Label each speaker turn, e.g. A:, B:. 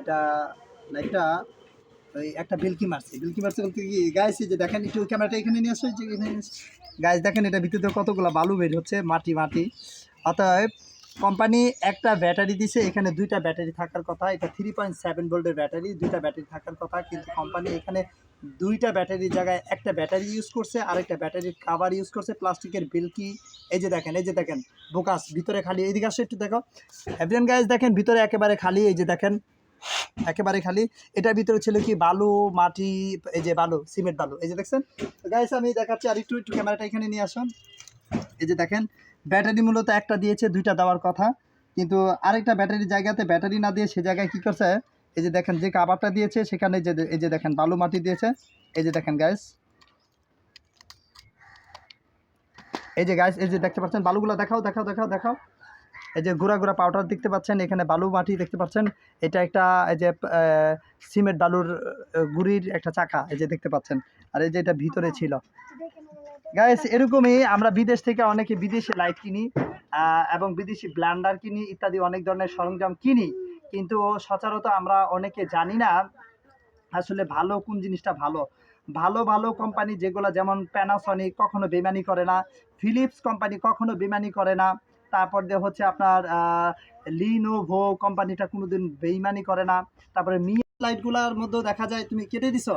A: এটা লাইটটা ওই একটা বেলকি মারছে বেলকি মারছে বলতে কি এই যে দেখেন একটু ক্যামেরাটা এখানে নিয়ে আসো গাইস দেখেন এটা ভিতরে কতগুলো বালু বের হচ্ছে, মাটি মাটি। অতএব কোম্পানি একটা ব্যাটারি দিছে, এখানে দুইটা ব্যাটারি থাকার কথা। এটা থ্রি পয়েন্ট সেভেন ভোল্টের ব্যাটারি দুইটা ব্যাটারি থাকার কথা। কিন্তু কোম্পানি এখানে দুইটা ব্যাটারির জায়গায় একটা ব্যাটারি ইউজ করছে আর একটা ব্যাটারির কাভার ইউজ করছে, প্লাস্টিকের বিলকি। এই যে দেখেন, এই যে দেখেন, বোকাস, ভিতরে খালি, এইদিকে আসো একটু দেখো। এভরিয়ান গাইজ দেখেন, ভিতরে একেবারে খালি, এই যে দেখেন। একেবারে খালি। এটার ভিতরে ছিল কি বালু, মাটি, এই যে বালু, সিমেন্ট বালু। এই যে দেখছেন? গাইস আমি দেখাচ্ছি আর একটু একটু ক্যামেরাটা এখানে নিয়ে আসুন। এই যে দেখেন, ব্যাটারি মূলত একটা দিয়েছে, দুইটা দেওয়ার কথা। কিন্তু আরেকটা ব্যাটারির জায়গাতে ব্যাটারি না দিয়ে সে জায়গায় কি করছে? এই যে দেখেন, যে কাবারটা দিয়েছে, সেখানে যে, এই যে দেখেন, বালু, মাটি দিয়েছে। এই যে দেখেন গাইস এই যে গাইস এই যে দেখতে পাচ্ছেন, বালুগুলো দেখাও দেখাও দেখাও দেখাও। এই যে ঘোরা ঘোরা পাউডার দেখতে পাচ্ছেন, এখানে বালু মাটি দেখতে পাচ্ছেন। এটা একটা, এই যে সিমেন্ট বালুর গুড়ির একটা চাকা, এই যে দেখতে পাচ্ছেন। আর এই যে এটা ভিতরে ছিল। গাইস এরকমই আমরা বিদেশ থেকে অনেকে বিদেশি লাইট কিনি এবং বিদেশি ব্ল্যান্ডার কিনি, ইত্যাদি অনেক ধরনের সরঞ্জাম কিনি। কিন্তু সচরাচর আমরা অনেকে জানি না আসলে ভালো কোন জিনিসটা ভালো। ভালো ভালো কোম্পানি যেগুলো যেমন প্যানাসনিক কখনো বেমানি করে না ফিলিপস কোম্পানি কখনো বেমানি করে না। তারপর দিয়ে হচ্ছে আপনার লিনোভো কোম্পানিটা কোনোদিন বেইমানি করে না। তারপরে মি লাইটগুলোর মধ্যেও দেখা যায়, তুমি কেটে দিছো?